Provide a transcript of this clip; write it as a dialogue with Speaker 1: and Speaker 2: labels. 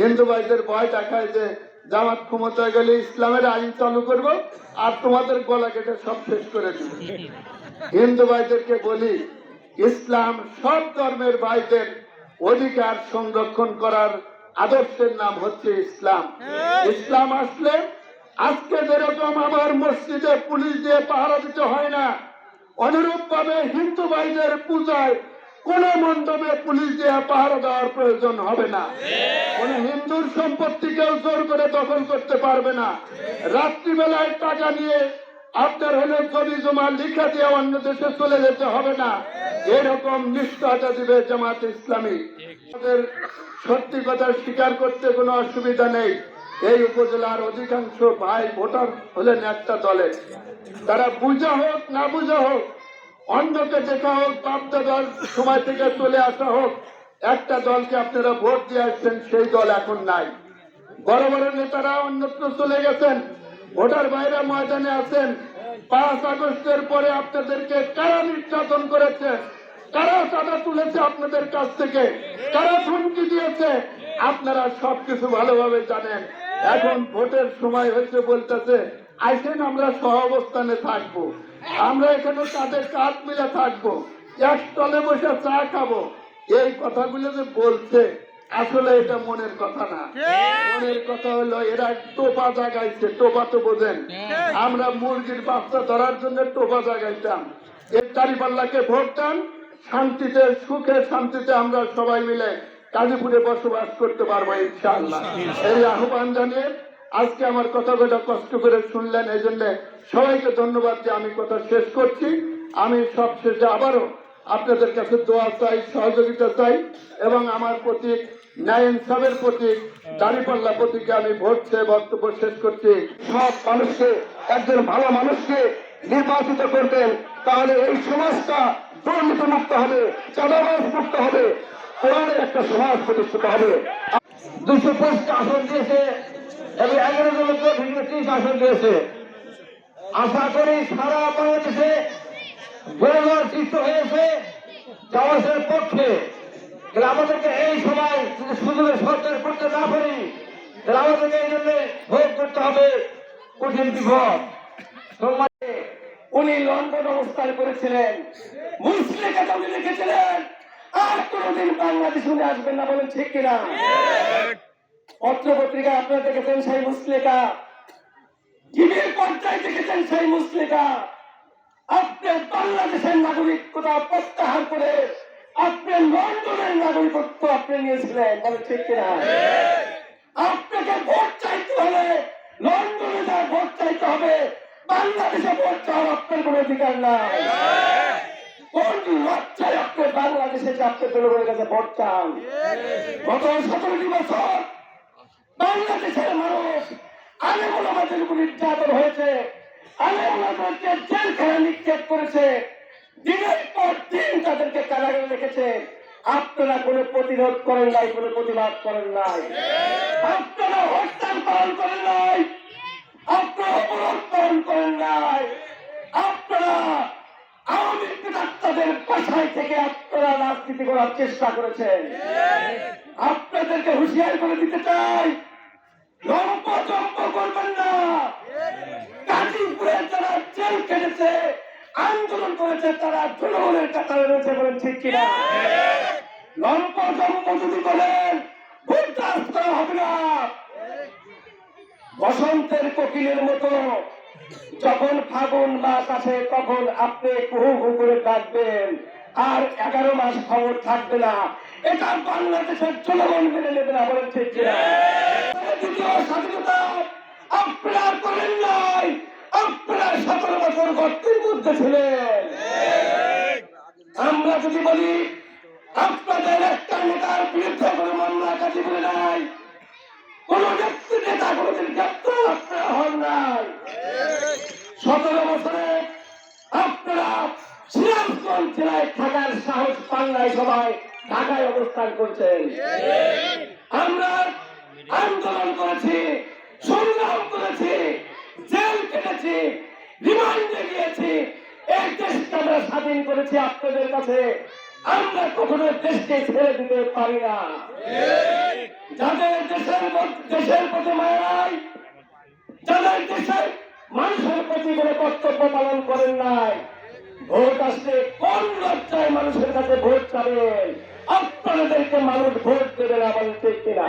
Speaker 1: হিন্দু ভাইদের ভয় দেখায় যে জামাত ক্ষমতায় গেলে ইসলামের আইন চালু করব আর তোমাদের গলা কেটে সব শেষ করে দিব। হিন্দু ভাইদেরকে বলি ইসলাম সব ধর্মের ভাইদের অধিকার সংরক্ষণ করার আদর্শের নাম হচ্ছে ইসলাম। ইসলাম আসলে আজকে যেরকম আমার মসজিদে পুলিশ দিয়ে পাহারা দিতে হয় না অনুরূপ ভাবে হিন্দু ভাইদের পূজায় কোন মণ্ডপে পুলিশ দিয়ে পাহারা দেওয়ার প্রয়োজন হবে না। কোন হিন্দুর সম্পত্তি কেউ জোর করে দখল করতে পারবে না। রাত্রিবেলায় টাকা নিয়ে আপনার হলে জমি জমা লিখা দিয়ে অন্য দেশে চলে যেতে হবে না। এরকম নিশ্চয়তা দিবে জামাত ইসলামী। আমাদের সত্যি কথা স্বীকার করতে কোনো অসুবিধা নেই। এই উপজেলার অধিকাংশ ভাই ভোটার হলেন একটা দলের। তারা বুঝা হোক, না বুঝা হোক অন্যকে দেখা হোক বাপদাদার সময় থেকে চলে আসা হোক, একটা দলকে আপনারা ভোট দিয়ে আসছেন, সেই দল এখন নাই। বড় বড় নেতারা অন্যত্র চলে গেছেন, ভোটার বাইরে ময়দানে আছেন। পাঁচ আগস্টের পরে আপনাদেরকে কারা নির্যাতন করেছে? কারা চাঁদা তুলেছে আপনাদের কাছ থেকে? কারা হুমকি দিয়েছে? আপনারা সবকিছু ভালোভাবে জানেন। এখন ভোটের সময় হয়েছে বলতেছে আইসেন আমরা সহ অবস্থানে থাকব। আমরা এখানে তাদের কাজ মিলে থাকব। এক তলে বসে চা খাব। এই কথাগুলো যে বলছে আসলে এটা মনের কথা না। মনের কথা হলো এরা টোপা জাগাইছে। টোপা তো বোঝেন। আমরা মুরগির বাচ্চা ধরার জন্য টোপা জাগাইতাম। এর দাঁড়িপাল্লাকে ভোট দেন। শান্তিতে সুখে শান্তিতে আমরা সবাই মিলে কাজীপুরে বসবাস করতে পারব ইনশাআল্লাহ। এই আহ্বান জানিয়ে আজকে আমার কথাগুলো কষ্ট করে শুনলেন এই জন্য সবাইকে ধন্যবাদ দিয়ে আমি কথা শেষ করছি। আমি সব শেষে আবারও আপনাদের কাছে দোয়া চাই, সহযোগিতা চাই এবং আমার প্রতীক ন্যায় ইনসাফের প্রতীক, দাঁড়িপাল্লা প্রতীকে আমি ভোট চেয়ে বক্তব্য শেষ করছি। সব মানুষকে, একজন ভালো মানুষকে নির্বাচিত করবেন, তাহলে এই সমাজটা দুর্নীতি মুক্ত হবে, চাঁদাবাজ মুক্ত হবে, কোরআনের একটা সমাজ প্রতিষ্ঠিত হবে। দুশো পঁচিশ আসন দিয়েছে এবং এগারো জনকে ভিন্ন ত্রিশ আসন দিয়েছে আশা করি সারা বাংলাদেশে গোলমাল সৃষ্টি হয়েছে জামাতের পক্ষে। তাহলে আমাদেরকে এই সময় যদি সুযোগে সরকার করতে না পারি, তাহলে আমাদেরকে এই জন্য ভোগ করতে হবে কঠিন বিপদ। উনি লন্ডন অবস্থান করেছিলেন, মুসলিমকে উনি লিখেছিলেন আর কোনদিন বাংলাদেশ উনি আসবেন না বলেন ঠিক কিনা? পত্র পত্রিকা আপনারা দেখেছেন সেই মুসলিকা? টিভির পর্যায়ে দেখেছেন সেই মুসলিকা? আপনি বাংলাদেশের নাগরিকতা প্রত্যাহার করে আপনি লন্ডনের নাগরিকত্ব আপনি নিয়েছিলেন বলে ঠিক কিনা? আপনাকে ভোট চাইতে হলে লন্ডনে যা ভোট চাইতে হবে, বাংলাদেশে ভোট চাওয়ার আপনার কোনো অধিকার নাই। কোন লজ্জায় আপনি বাংলাদেশে যে আপনি জনগণের কাছে ভোট চান? গত সতেরোটি বছর বাংলাদেশের মানুষ আলেমুল আমাদের উপর নির্যাতন হয়েছে। আলেমুল আমাদেরকে জেলখানে নিক্ষেপ করেছে। দিনের পর দিন তাদেরকে কারাগারে রেখেছে। আপনারা কোনো প্রতিরোধ করেন নাই, কোনো প্রতিবাদ করেন নাই। আপনারা হরতাল পালন করেন নাই। আপনারা অবরোধ পালন করেন নাই। আপনারা আওয়ামী পিতাত্তাদের বাসায় থেকে রাজনীতি করার চেষ্টা করেছেন। আপনাদেরকে হুঁশিয়ার করে দিতে চাই। করবেন না। জেল কেটেছে আন্দোলন করেছে, তারা রয়েছে বলেন ঠিক কিনা? যদি হবে না। বসন্তের কোকিলের মতো যখন ফাগুন মাস আসে, তখন আপনি কুহু করে ডাকবেন। আর এগারো মাস খবর থাকবে না। এটা বাংলাদেশের জনগণ মেনে নেবে না দ্বিতীয় স্বাধীনতা করেন নাই। আপনারা সতেরো বছর গর্তের মধ্যে ছিলেন। আমরা যদি বলি, আপনাদের একটা নেতার বিরুদ্ধে কোনো মামলা কাজে বলে নাই। কোন ব্যক্তি নেতা কোনদিন গ্রেপ্তার জেলায় থাকার সাহস পান নাই সবাই ঢাকায় অবস্থান করছেন। আমরা আন্দোলন করেছি, সংগ্রাম করেছি, জেল কেটেছি রিমান্ডে গিয়েছি এই দেশকে আমরা স্বাধীন করেছি আপনাদের কাছে।
Speaker 2: আমরা কখনো দেশকে ছেড়ে দিতে পারি না। যাদের দেশের দেশের প্রতি মায়া নাই, যাদের দেশের মানুষের প্রতি কোনো কর্তব্য পালন করেন নাই ভোট আসলে কোন লজ্জায় মানুষের কাছে ভোট চাবেন আপনাদেরকে মানুষ ভোট দেবে না বলতে কিনা?